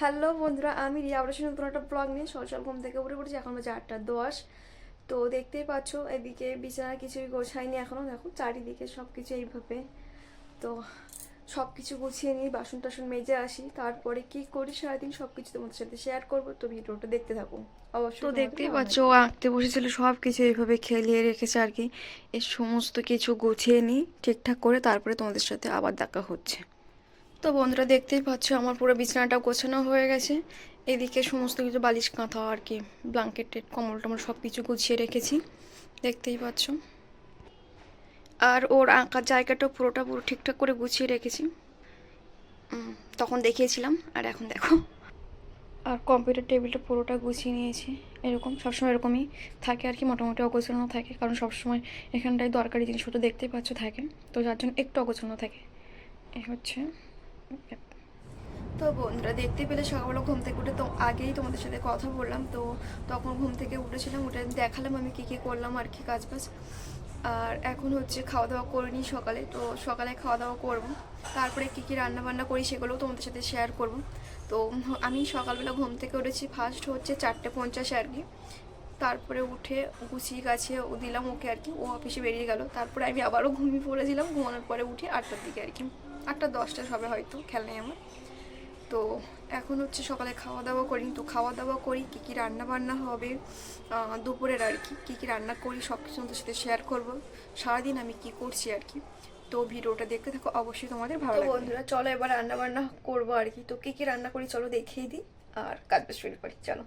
Hello বন্ধুরা আমি রিয়া। আবার নতুন একটা ব্লগ নিয়ে সকাল ঘুম থেকে উঠে পড়েছি। এখন বাজে আটটা দশ। তো দেখতেই পাচ্ছ এদিকে বিছানা কিছুই গোছায়নি এখনও দেখো চারিদিকে সব কিছু এইভাবে। তো সব কিছু গুছিয়ে নিই বাসন টাসন মেজে আসি। তারপরে কি করি সারাদিন সব কিছু তোমাদের সাথে শেয়ার করব। তো ভিডিওটা দেখতে থাকো। অবশ্যই তো দেখতেই পাচ্ছ ও আঁকতে বসেছিল সব কিছু এইভাবে খেলিয়ে রেখেছে আর কি। এই সমস্ত কিছু গুছিয়ে নিই ঠিকঠাক করে। তারপরে তোমাদের সাথে আবার দেখা হচ্ছে। তো বন্ধুরা দেখতেই পাচ্ছ, আমার পুরো বিছানাটা গোছানো হয়ে গেছে। এদিকে সমস্ত কিছু বালিশ কাঁথা আর কি ব্ল্যাঙ্কেট টেট, কম্বল টমল সব কিছু গুছিয়ে রেখেছি। দেখতেই পাচ্ছ। আর ওর আঁকার জায়গাটা পুরোটা পুরো ঠিকঠাক করে গুছিয়ে রেখেছি। তখন দেখিয়েছিলাম, আর এখন দেখো। আর কম্পিউটার টেবিলটা পুরোটা গুছিয়ে নিয়েছি, এরকম, সবসময় এরকমই থাকে আর কি, মোটামুটি অগোছানো থাকে, কারণ সবসময় এখানটায় দরকারি জিনিসপত্র দেখতেই পাচ্ছ থাকে, তো যার জন্য একটু অগোছানো থাকে। এ হচ্ছে তো বন্ধুরা দেখতে পেলে সকালবেলা ঘুম থেকে উঠে, তো আগেই তোমাদের সাথে কথা বললাম, তো তখন ঘুম থেকে উঠেছিলাম, উঠে দেখালাম আমি কী কী করলাম আর কি কাজ বাজ। আর এখন হচ্ছে খাওয়া দাওয়া করিনি সকালে, তো সকালে খাওয়া দাওয়া করব। তারপরে কী কী রান্না বান্না করি সেগুলোও তোমাদের সাথে শেয়ার করব। তো আমি সকালবেলা ঘুম থেকে উঠেছি ফার্স্ট হচ্ছে চারটে পঞ্চাশে আর কি। তারপরে উঠে গুছিয়ে গাছিয়ে ও দিলাম ওকে আর কি, ও অফিসে বেরিয়ে গেল। তারপরে আমি আবারও ঘুমিয়ে পড়েছিলাম, ঘুমানোর পরে উঠি আটটার দিকে আর কি। আটটা দশটা সবে হয়তো খেয়াল নেই আমার। তো এখন হচ্ছে সকালে খাওয়া দাওয়া করি। তো খাওয়া দাওয়া করি কী কী রান্না বান্না হবে দুপুরের আর কি কী কী রান্না করি সব কিছু তোমাদের সাথে শেয়ার করব। সারাদিন আমি কি করছি আর কি। তো ভিডিওটা দেখতে থাকো অবশ্যই তোমাদের ভালো লাগবে। বন্ধুরা চলো এবার রান্না বান্না করব আর কি। তো কী কী রান্না করি চলো দেখিয়ে দিই। আর কাজ বাজ শুরু করি চলো।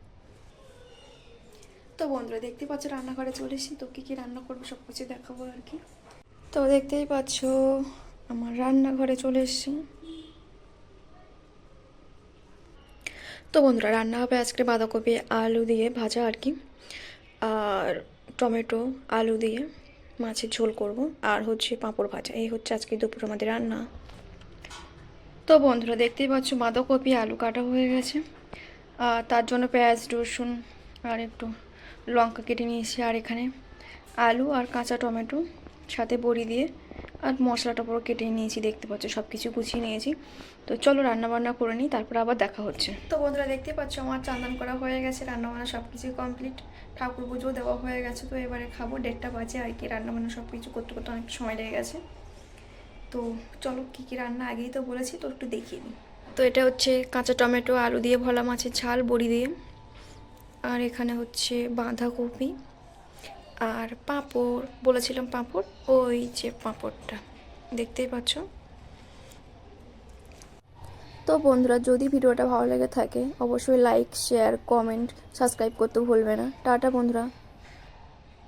তো বন্ধুরা দেখতে পাচ্ছ রান্নাঘরে চলে এসেছি। তো কী কী রান্না করব সব কিছু দেখাবো আর কি। তো দেখতেই পাচ্ছ আমার রান্নাঘরে চলে এসেছি। তো বন্ধুরা, রান্না হবে আজকে বাঁধাকপি, আলু দিয়ে ভাজা আর কি। আর টমেটো, আলু দিয়ে মাছের ঝোল করব। আর হচ্ছে পাঁপড় ভাজা, এই হচ্ছে আজকে দুপুর আমাদের রান্না। তো বন্ধুরা, দেখতেই পাচ্ছ বাঁধাকপি, আলু কাটা হয়ে গেছে। আর তার জন্য পেঁয়াজ, রসুন আর একটু লঙ্কা কেটে নিয়েছি। আর এখানে আলু আর কাঁচা টমেটো, সাথে বড়ি দিয়ে আর মশলাটা পুরো কেটে নিয়েছি দেখতে পাচ্ছ সব কিছু গুছিয়ে নিয়েছি। তো চলো রান্না বান্না করে নিই তারপর আবার দেখা হচ্ছে। তো বন্ধুরা দেখতে পাচ্ছ আমার চান্দান করা হয়ে গেছে রান্না বান্না সব কিছু কমপ্লিট ঠাকুর পুজো দেওয়া হয়ে গেছে তো এবারে খাব দেড়টা বাজে আর কি রান্না বান্না সব কিছু করতে করতে অনেক সময় লেগে গেছে। তো চলো কী কী রান্না আগেই তো বলেছি তো একটু দেখিয়ে নিই তো এটা হচ্ছে কাঁচা টমেটো আলু দিয়ে ভোলা মাছের ঝাল বড়ি দিয়ে। আর এখানে হচ্ছে বাঁধাকপি। আর পাঁপড়, বলেছিলাম পাঁপড়, ওই যে পাঁপড়টা। দেখতেই পাচ্ছ? তো বন্ধুরা, যদি ভিডিওটা ভালো লেগে থাকে, অবশ্যই লাইক শেয়ার কমেন্ট সাবস্ক্রাইব করতে ভুলবে না। টাটা বন্ধুরা।